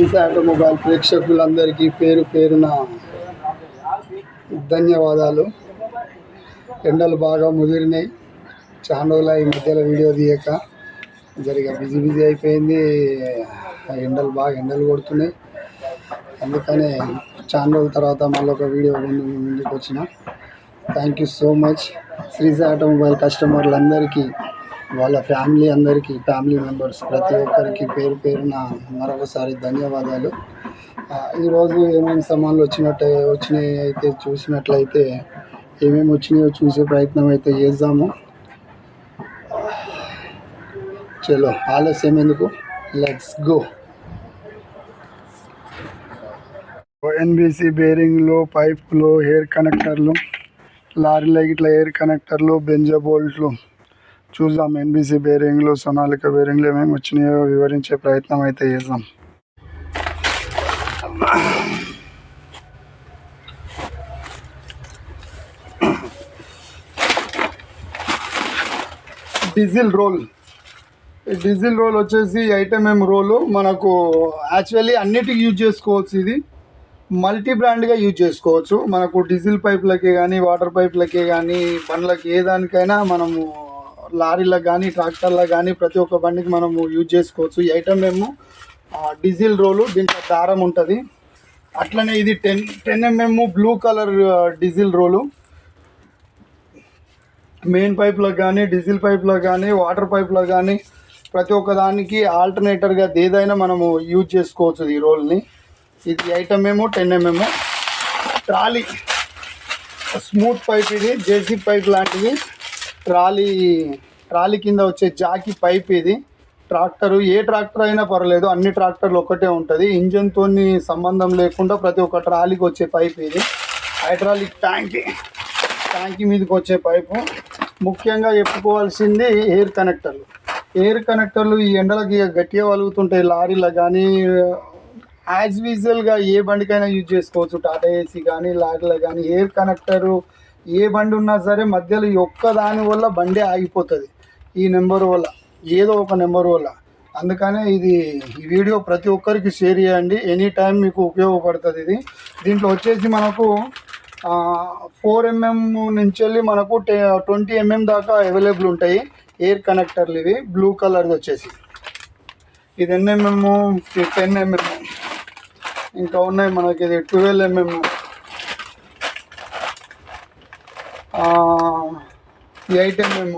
శ్రీస automobile ప్రేక్షకులందరికీ పేరు పేరున ధన్యవాదాలు. ఎండలు బాగా ముదిరినాయి. చాలా రోజులు ఈ మధ్యలో వీడియో తీయక జరిగా బిజీ బిజీ అయిపోయింది. ఆ ఎండలు బాగా ఎండలు కొడుతున్నాయి. అందుకనే చాలా రోజుల తర్వాత మళ్ళీ ఒక వీడియో ముందు ముందుకు వచ్చిన. Thank you so much Sreeja automobile కస్టమర్లందరికీ వాళ్ళ ఫ్యామిలీ అందరికీ ఫ్యామిలీ మెంబర్స్ ప్రతి ఒక్కరికి పేరు పేరున మరొకసారి ధన్యవాదాలు. ఈరోజు ఏమేమి సమాన్లు వచ్చినట్టు వచ్చినాయి అయితే చూసినట్లయితే ఏమేమి వచ్చినాయో చూసే ప్రయత్నం అయితే చేద్దాము. చలో ఆలస్యం ఎందుకు? లెట్స్ గో ఎన్బిసి బేరింగ్లు పైప్లు హెయిర్ కనెక్టర్లు లారీల ఇట్లా ఎయిర్ కనెక్టర్లు బెంజ బోల్ట్లు. చూద్దాం. ఎన్బీసీ బేరింగ్లు సొనాలిక బేరింగ్లు ఏమేమి వచ్చినాయో వివరించే ప్రయత్నం అయితే చేద్దాం. డీజిల్ రోల్ డీజిల్ రోల్ వచ్చేసి ఐటమ్ రోలు మనకు యాక్చువల్లీ అన్నిటికీ యూజ్ చేసుకోవచ్చు ఇది. మల్టీ బ్రాండ్గా యూజ్ చేసుకోవచ్చు. మనకు డీజిల్ పైప్లకే కానీ వాటర్ పైప్లకే కానీ బండ్లకి ఏ దానికైనా మనము లారీలకు కానీ ట్రాక్టర్లకు కానీ ప్రతి ఒక్క బండికి మనము యూజ్ చేసుకోవచ్చు. ఈ ఐటమ్ మేము డీజిల్ రోలు దీంట్లో దారం ఉంటుంది. అట్లనే ఇది ten ten mm blue colour diesel roll. Main పైప్లకు కానీ డీజిల్ పైప్లకు కానీ వాటర్ పైప్లకు కానీ ప్రతి ఒక్క దానికి ఆల్టర్నేటర్గా ఏదైనా మనము యూజ్ చేసుకోవచ్చు ఈ రోల్ని. ఇది ఐటమ్ ఏమో ten MM trolley smooth pipe ఇది జేసీ పైప్ లాంటిది. ట్రాలీ ట్రాలీ కింద వచ్చే జాకీ పైప్ ఇది. ట్రాక్టర్ ఏ ట్రాక్టర్ అయినా పర్లేదు అన్ని ట్రాక్టర్లు ఒకటే ఉంటుంది. ఇంజన్తో సంబంధం లేకుండా ప్రతి ఒక్క ట్రాలీకి వచ్చే పైప్ ఇది. హైడ్రాలిక్ ట్యాంక్ ట్యాంక్ మీదకి వచ్చే పైపు. ముఖ్యంగా చెప్పుకోవాల్సింది ఎయిర్ కనెక్టర్లు ఎయిర్ కనెక్టర్లు ఈ ఎండలకి ఇక గట్టిగా వలుగుతుంటాయి లారీలో కానీ యాజ్ యూజువల్గా ఏ బండికైనా యూజ్ చేసుకోవచ్చు. టాటా ఏసీ కానీ లారీలో కానీ ఎయిర్ కనెక్టరు ఏ బండి ఉన్నా సరే మధ్యలో ఈ ఒక్క దాని వల్ల బండి ఆగిపోతుంది. ఈ నెంబర్ వల్ల ఏదో ఒక నెంబర్ వల్ల. అందుకనే ఇది ఈ వీడియో ప్రతి ఒక్కరికి షేర్ చేయండి. ఎనీ టైం మీకు ఉపయోగపడుతుంది ఇది. దీంట్లో వచ్చేసి మనకు ఫోర్ ఎంఎం నుంచి వెళ్ళి మనకు టె ట్వంటీ ఎంఎం దాకా అవైలబుల్ ఉంటాయి ఎయిర్ కనెక్టర్లు ఇవి. బ్లూ కలర్ది వచ్చేసి. ఇది ఎన్ఎంఎం టెన్ ఎంఎం ఇంకా ఉన్నాయి మనకి ఇది twelve MM eight mm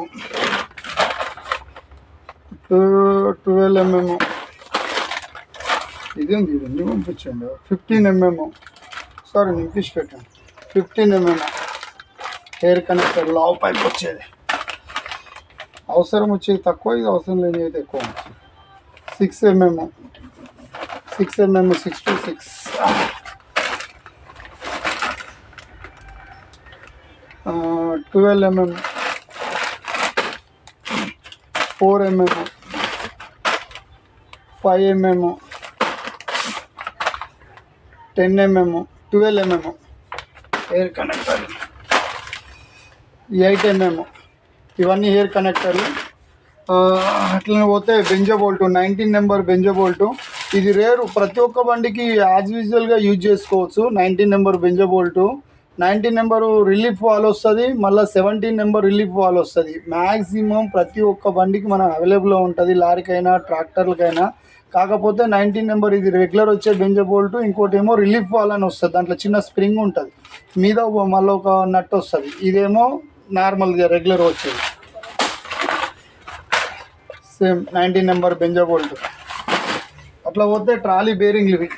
twelve mm ఇదేంది? ఇది పంపించండి? ఫిఫ్టీన్ ఎంఎం సారీ నింపించి పెట్టండి ఫిఫ్టీన్ ఎంఎం హెయిర్ కనెక్టర్ లావు పైప్ వచ్చేది. అవసరం వచ్చేది తక్కువ ఇది అవసరం లేని అయితే ఎక్కువ six mm six mm six two six twelve mm four mm five mm ten mm twelve mm air connector eight mm ఇవన్నీ హెయిర్ కనెక్టర్లు అట్లనే పోతే banjo bolt nineteen number banjo bolt ఇది రేరు ప్రతి ఒక్క బండికి యాజ్ యూజువల్గా యూజ్ చేసుకోవచ్చు. Nineteen number banjo bolt nineteen number relief valve వస్తుంది మళ్ళీ సెవెంటీన్ నెంబర్ రిలీఫ్ వాల్ వస్తుంది. మ్యాక్సిమం ప్రతి ఒక్క బండికి మనం అవైలబుల్లో ఉంటుంది లారీకైనా ట్రాక్టర్లకైనా. కాకపోతే నైన్టీన్ నెంబర్ ఇది రెగ్యులర్ వచ్చే బెంజో బోల్ట్ ఇంకోటి ఏమో రిలీఫ్ వాల్ అని వస్తుంది. దాంట్లో చిన్న స్ప్రింగ్ ఉంటుంది. మీద మళ్ళీ ఒక నట్ వస్తుంది. ఇదేమో నార్మల్గా రెగ్యులర్ వచ్చేది. Same nineteen number banjo bolt. అట్లా పోతే ట్రాలీ బేరింగ్లు ఇవి.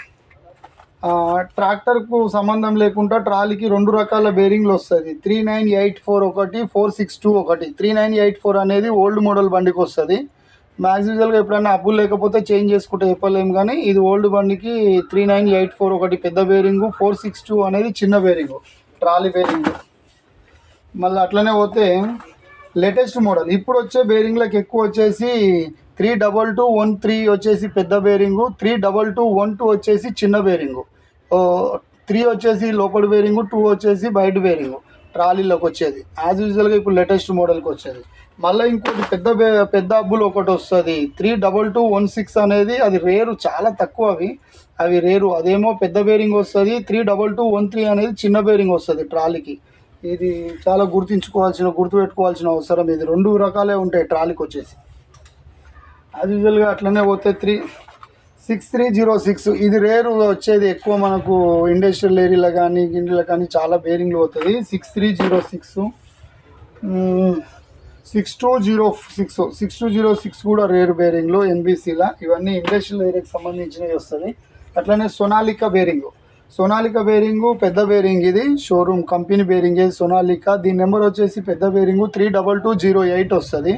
ట్రాక్టర్కు సంబంధం లేకుండా ట్రాలీకి రెండు రకాల బేరింగ్లు వస్తుంది త్రీ నైన్ ఎయిట్ ఫోర్ ఒకటి ఫోర్ సిక్స్ టూ ఒకటి. త్రీ నైన్ ఎయిట్ ఫోర్ అనేది ఓల్డ్ మోడల్ బండికి వస్తుంది. మ్యాక్స్ యూజువల్గా ఎప్పుడైనా అప్పులు లేకపోతే చేంజ్ చేసుకుంటే చెప్పలేము కానీ ఇది ఓల్డ్ బండికి త్రీ నైన్ ఎయిట్ ఫోర్ ఒకటి పెద్ద బేరింగు ఫోర్ సిక్స్ టూ అనేది చిన్న బేరింగు ట్రాలీ బేరింగు. మళ్ళీ అట్లనే పోతే లేటెస్ట్ మోడల్. ఇప్పుడు వచ్చే బేరింగ్లకు ఎక్కువ వచ్చేసి three double two one three వచ్చేసి పెద్ద bearing three double two one two వచ్చేసి చిన్న బేరింగు. త్రీ వచ్చేసి లోపల బేరింగు టూ వచ్చేసి బయట బేరింగు ట్రాలీలోకి వచ్చేది. యాజ్ యూజువల్గా ఇప్పుడు లేటెస్ట్ మోడల్కి వచ్చేది. మళ్ళీ ఇంకోటి పెద్ద బే- పెద్ద అబ్బులు ఒకటి వస్తుంది. Three double two one six అనేది అది రేరు చాలా తక్కువ అవి అవి రేరు అదేమో పెద్ద బేరింగ్ వస్తుంది. Three double two one three అనేది చిన్న బేరింగ్ వస్తుంది ట్రాలీకి. ఇది చాలా గుర్తించుకోవాల్సిన గుర్తుపెట్టుకోవాల్సిన అవసరం. ఇది రెండు రకాలే ఉంటాయి ట్రాలీకి వచ్చేసి. యాజ్ యూజువల్గా అట్లనే పోతే three six three zero six. ఇది రేరు వచ్చేది ఎక్కువ మనకు ఇండస్ట్రియల్ ఏరియాలో కానీ గిండిలో కానీ చాలా బేరింగ్లు పోతుంది. Six three zero six. Six two zero six. Six two zero six కూడా రేరు బేరింగ్లు ఎన్బీసీలా. ఇవన్నీ ఇండస్ట్రియల్ ఏరియాకి సంబంధించినవి వస్తుంది. అట్లనే సొనాలిక బేరింగ్. సొనాలిక బేరింగు పెద్ద బేరింగ్ ఇది. షోరూమ్ కంపెనీ బేరింగ్ ఇది సొనాలికా. దీని నెంబర్ వచ్చేసి పెద్ద bearing three double two zero eight వస్తుంది.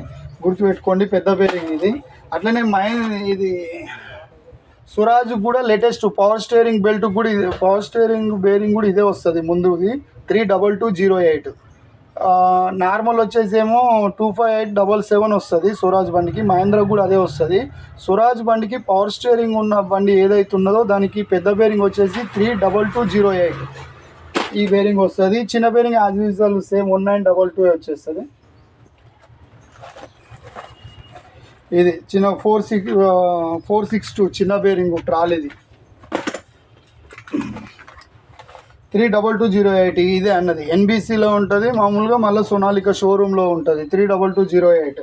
గుర్తుపెట్టుకోండి పెద్ద బేరింగ్ ఇది. అట్లనే మైన్ ఇది సురాజ్ కూడా లేటెస్ట్ పవర్ స్టేరింగ్ బెల్ట్ కూడా ఇది పవర్ స్టేరింగ్ బేరింగ్ కూడా ఇదే వస్తుంది ముందుది. Three double two zero eight normal వచ్చేసి ఏమో two five eight double seven వస్తుంది స్వరాజ్ బండికి. మహేంద్ర కూడా అదే వస్తుంది. స్వరాజ్ బండికి పవర్ స్టేరింగ్ ఉన్న బండి ఏదైతే ఉన్నదో దానికి పెద్ద బేరింగ్ వచ్చేసి three double two zero eight ఈ బేరింగ్ వస్తుంది. చిన్న bearing as usual same one nine double two వచ్చేస్తుంది. ఇది చిన్న four six four six two చిన్న bearing ట్రాలీది three double two zero eight ఇదే అన్నది. ఎన్బీసీలో ఉంటుంది మామూలుగా మళ్ళీ సోనాలిక షోరూంలో ఉంటుంది. Three double two zero eight.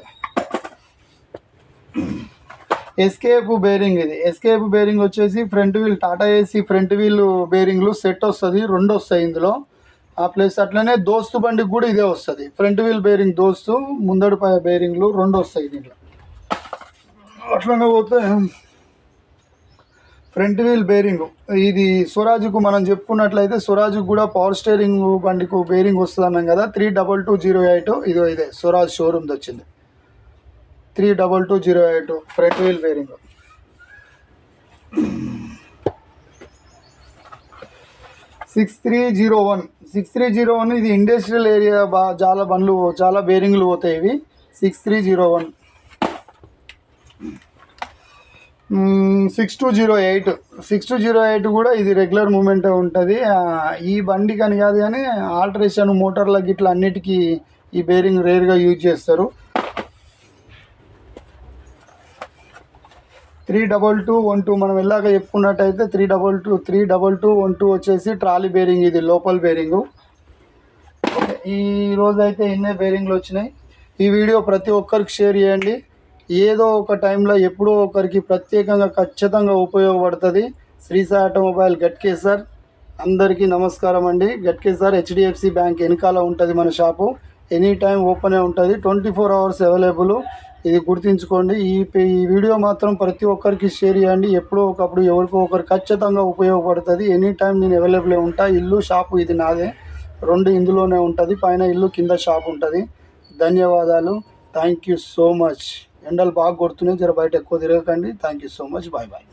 Escape bearing ఇది. ఎస్కేప్ బేరింగ్ వచ్చేసి front wheel Tata AC front wheel బేరింగ్లు set వస్తుంది రెండు వస్తాయి ఇందులో. ఆ ప్లస్ అట్లనే దోస్తు బండికి కూడా ఇదే వస్తుంది. ఫ్రంట్ వీల్ బేరింగ్ దోస్తు ముందడి బేరింగ్లు రెండు వస్తాయి దీంట్లో. అట్లనే పోతే ఫ్రంట్ వీల్ బేరింగ్. ఇది స్వరాజ్కు మనం చెప్పుకున్నట్లయితే స్వరాజ్కు కూడా పవర్ స్టేరింగ్ బండికు బేరింగ్ వస్తుంది అన్నాం కదా. Three double two zero eight ఇదో ఇదే స్వరాజ్ షోరూమ్ది వచ్చింది. Three double two zero eight front wheel bearing six three zero one six three zero one ఇది ఇండస్ట్రియల్ ఏరియా బా చాలా బండ్లు చాలా బేరింగ్లు పోతాయి ఇవి. Six three zero one six two zero eight six two zero eight కూడా ఇది రెగ్యులర్ మూమెంటే ఉంటుంది. ఈ బండి కానీ కాదు కానీ ఆల్టరేషన్ మోటార్ల గిట్ల అన్నిటికీ ఈ బేరింగ్ రేర్గా యూజ్ చేస్తారు. Three double two one two మనం ఇలాగ చెప్పుకున్నట్టయితే three double two three double two one two వచ్చేసి ట్రాలీ బేరింగ్ ఇది లోపల్ బేరింగు ఈ రోజైతే ఇన్నే బేరింగ్లు వచ్చినాయి. ఈ వీడియో ప్రతి ఒక్కరికి షేర్ చేయండి. ఏదో ఒక టైంలో ఎప్పుడో ఒకరికి ప్రత్యేకంగా ఖచ్చితంగా ఉపయోగపడుతుంది. శ్రీసాయి ఆటోమొబైల్ గట్కేసర్ అందరికీ నమస్కారం అండి. గట్కేసర్ హెచ్డిఎఫ్సి బ్యాంక్ వెనకాల ఉంటుంది మన షాపు. ఎనీ టైం ఓపెనే ఉంటుంది. Twenty four hours available. ఇది గుర్తుంచుకోండి. ఈ ఈ వీడియో మాత్రం ప్రతి ఒక్కరికి షేర్ చేయండి. ఎప్పుడో ఒకప్పుడు ఎవరికో ఒకరు ఖచ్చితంగా ఉపయోగపడుతుంది. ఎనీ టైం నేను అవైలబుల్ ఉంటా. ఇల్లు షాపు ఇది నాదే. రెండు ఇందులోనే ఉంటుంది. పైన ఇల్లు కింద షాప్ ఉంటుంది. ధన్యవాదాలు. Thank you so much. ఎండలు బాగా కొడుతున్నాయి. జర బయట ఎక్కువ తిరగకండి. Thank you so much bye bye